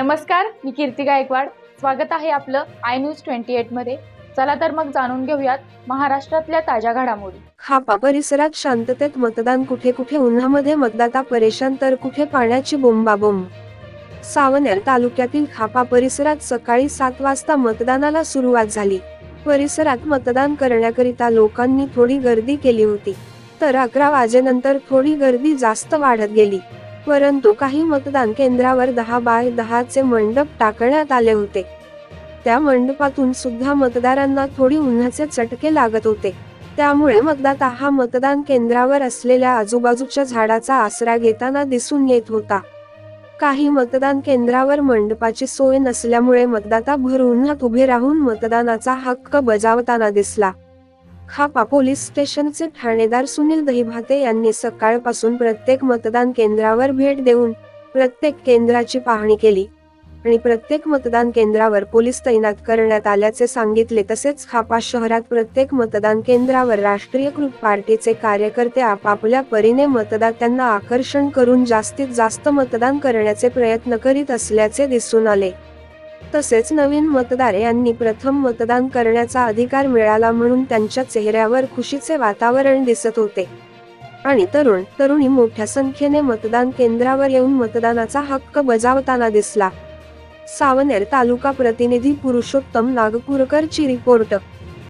नमस्कार मी कीर्ती गायकवाड. स्वागत आहे आपलं आय न्यूज ट्वेंटी एटमध्ये. चला तर मग जाणून घेऊयात महाराष्ट्रातल्या ताज्या घडामोडी. खापा परिसरात शांततेत मतदान कुठे कुठे उन्हामध्ये मतदाता परेशान तर कुठे पाण्याची बोंबाबोंब? सावनेर तालुक्यातील खापा परिसरात सकाळी सात वाजता मतदानाला सुरुवात झाली. परिसरात मतदान करण्याकरिता लोकांनी थोडी गर्दी केली होती. तर अकरा वाजेनंतर थोडी गर्दी जास्त वाढत गेली. परंतु काही मतदान केंद्रावर दहा बाय दहाचे मंडप टाकण्यात आले होते. त्या मंडपातून सुद्धा मतदारांना थोडी उन्हाचे चटके लागत होते. त्यामुळे मतदाता हा मतदान केंद्रावर असलेल्या आजूबाजूच्या झाडाचा आसरा घेताना दिसून येत होता. काही मतदान केंद्रावर मंडपाची सोय नसल्यामुळे मतदाता भर उन्हात उभे राहून मतदानाचा हक्क बजावताना दिसला. खापा पोलीस स्टेशनचे ठाणेदार सुनील दहिभाते यांनी सकाळपासून प्रत्येक मतदान केंद्रावर भेट देऊन प्रत्येक केंद्राची पाहणी केली. आणि प्रत्येक मतदान केंद्रावर पोलीस तैनात करण्यात आल्याचे सांगितले तसेच खापा शहरात प्रत्येक मतदान केंद्रावर राष्ट्रीयकृत पार्टीचे कार्यकर्ते आपापल्या परीने मतदात्यांना आकर्षण करून जास्तीत जास्त मतदान करण्याचे प्रयत्न करीत असल्याचे दिसून आले. तसेच नवीन मतदार यांनी प्रथम मतदान करण्याचा अधिकार मिळाला म्हणून त्यांच्या चेहऱ्यावर खुशीचे वातावरण दिसत होते. आणि तरुण तरुणी मोठ्या संख्येने मतदान केंद्रावर येऊन मतदानाचा हक्क बजावताना दिसला. सावनेर तालुका प्रतिनिधी पुरुषोत्तम नागपूरकरची रिपोर्ट.